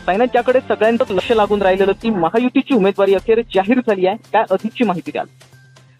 सायना ज्याकडे सगळ्यांचंच लक्ष लागून राहिलेलं ती महायुतीची उमेदवारी अखेर जाहीर झाली आहे. काय अधिकची माहिती द्याल?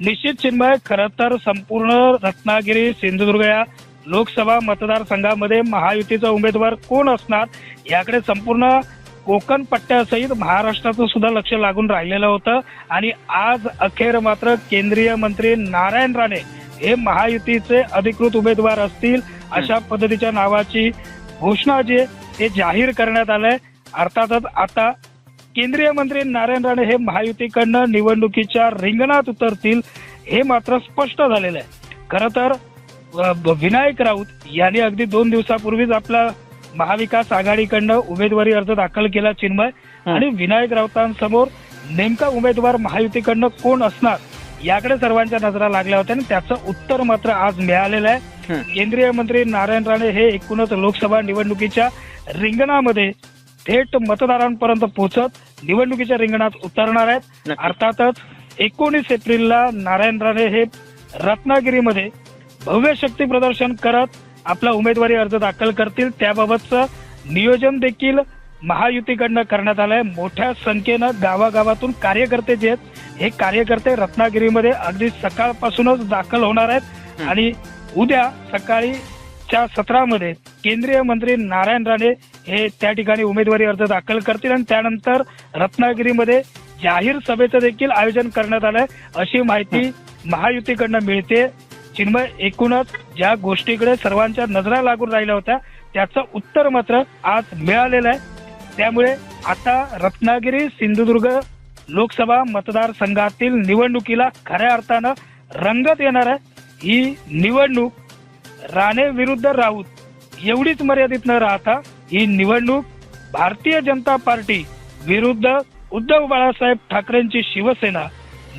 निश्चित चिन्मय खरं तर संपूर्ण रत्नागिरी सिंधुदुर्ग या लोकसभा मतदारसंघामध्ये महायुतीचा उमेदवार कोण असणार याकडे संपूर्ण कोकण पट्ट्यासहित महाराष्ट्राचं सुद्धा लक्ष लागून राहिलेलं होतं. आणि आज अखेर मात्र केंद्रीय मंत्री नारायण राणे हे महायुतीचे अधिकृत उमेदवार असतील अशा पद्धतीच्या नावाची घोषणा जी ते जाहीर करण्यात आलंय. अर्थातच आता केंद्रीय मंत्री नारायण राणे हे महायुतीकडनं निवडणुकीच्या रिंगणात उतरतील हे मात्र स्पष्ट झालेलं आहे खरं तर विनायक राऊत यांनी अगदी दोन दिवसापूर्वीच आपला महाविकास आघाडीकडनं उमेदवारी अर्ज दाखल केला चिन्मय. आणि विनायक राऊतांसमोर नेमका उमेदवार महायुतीकडनं कोण असणार याकडे सर्वांच्या नजरा लागल्या होत्या आणि त्याचं उत्तर मात्र आज मिळालेलं आहे. केंद्रीय मंत्री नारायण राणे हे एकूणच लोकसभा निवडणुकीच्या रिंगणामध्ये थेट मतदारांपर्यंत पोहोचत निवडणुकीच्या रिंगणात उतरणार आहेत. अर्थातच एकोणीस एप्रिलला नारायण राणे हे रत्नागिरीमध्ये भव्य शक्ती प्रदर्शन करत आपला उमेदवारी अर्ज दाखल करतील त्याबाबतचं नियोजन देखील महायुतीकडनं करण्यात आलंय मोठ्या संख्येनं गावागावातून कार्यकर्ते जे आहेत हे कार्यकर्ते रत्नागिरीमध्ये अगदी सकाळपासूनच दाखल होणार आहेत. आणि उद्या सकाळीच्या सत्रामध्ये केंद्रीय मंत्री नारायण राणे हे त्या ठिकाणी उमेदवारी अर्ज दाखल करतील आणि त्यानंतर रत्नागिरीमध्ये जाहीर सभेचं देखील आयोजन करण्यात आलंय अशी माहिती महायुतीकडनं मिळते. चिन्मय एकूणच ज्या गोष्टीकडे सर्वांच्या नजरा लागून राहिल्या होत्या त्याचं उत्तर मात्र आज मिळालेलं आहे. त्यामुळे आता रत्नागिरी सिंधुदुर्ग लोकसभा मतदारसंघातील निवडणुकीला खऱ्या अर्थानं रंगत येणार आहे. ही निवडणूक राणे विरुद्ध राऊत एवढीच मर्यादित न राहता ही निवडणूक भारतीय जनता पार्टी विरुद्ध उद्धव बाळासाहेब ठाकरेंची शिवसेना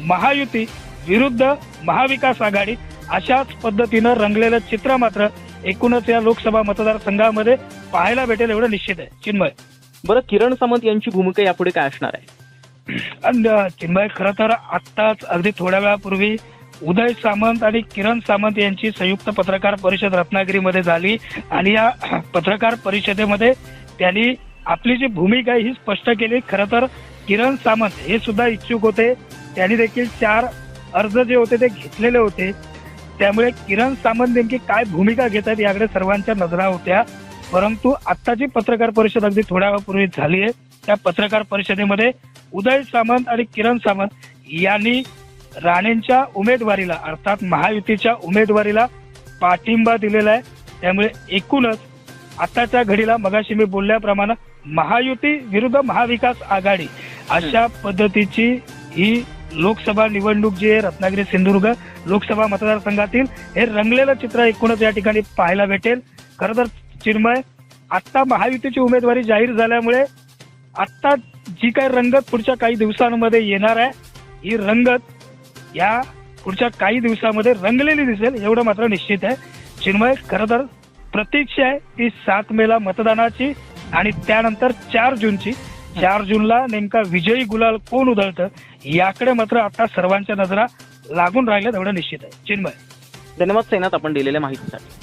महायुती विरुद्ध महाविकास आघाडी अशाच पद्धतीनं रंगलेलं चित्र मात्र एकूणच या लोकसभा मतदारसंघामध्ये पाहायला भेटेल एवढं निश्चित आहे. चिन्मय. बरं किरण सामंत यांची भूमिका यापुढे काय असणार आहे? चिन्मय खरं तर आत्ताच अगदी थोड्या वेळापूर्वी उदय सामंत आणि किरण सामंत यांची संयुक्त पत्रकार परिषद रत्नागिरीमध्ये झाली. आणि या पत्रकार परिषदेमध्ये त्यांनी आपली जी भूमिका आहे ही स्पष्ट केली. खरं तर किरण सामंत हे सुद्धा इच्छुक होते. त्यांनी देखील चार अर्ज जे होते ते घेतलेले होते. त्यामुळे किरण सामंत नेमकी काय भूमिका घेत आहेत याकडे सर्वांच्या नजरा होत्या. परंतु आत्ताची पत्रकार परिषद अगदी थोड्या वेळापूर्वी झाली आहे त्या पत्रकार परिषदेमध्ये उदय सामंत आणि किरण सामंत यांनी राणेंच्या उमेदवारीला अर्थात महायुतीच्या उमेदवारीला पाठिंबा दिलेला आहे. त्यामुळे एकूणच आताच्या घडीला मगाशी मी बोलल्याप्रमाणे महायुती विरुद्ध महाविकास आघाडी अशा पद्धतीची ही लोकसभा निवडणूक जी आहे रत्नागिरी सिंधुदुर्ग लोकसभा मतदारसंघातील हे रंगलेलं चित्र एकूणच या ठिकाणी पाहायला भेटेल. खरं तर चिन्मय आत्ता महायुतीची उमेदवारी जाहीर झाल्यामुळे आत्ता जी काही रंगत पुढच्या काही दिवसांमध्ये येणार आहे ही रंगत या पुढच्या काही दिवसामध्ये रंगलेली दिसेल एवढं मात्र निश्चित आहे. चिन्मय खरं तर प्रतीक्षा आहे ती सात मेला मतदानाची आणि त्यानंतर चार जूनची. चार जूनला नेमका विजयी गुलाल कोण उधळतं याकडे मात्र आता सर्वांच्या नजरा लागून राहिल्यात एवढं निश्चित आहे. चिन्मय. धन्यवाद सैनात आपण दिलेल्या माहितीसाठी.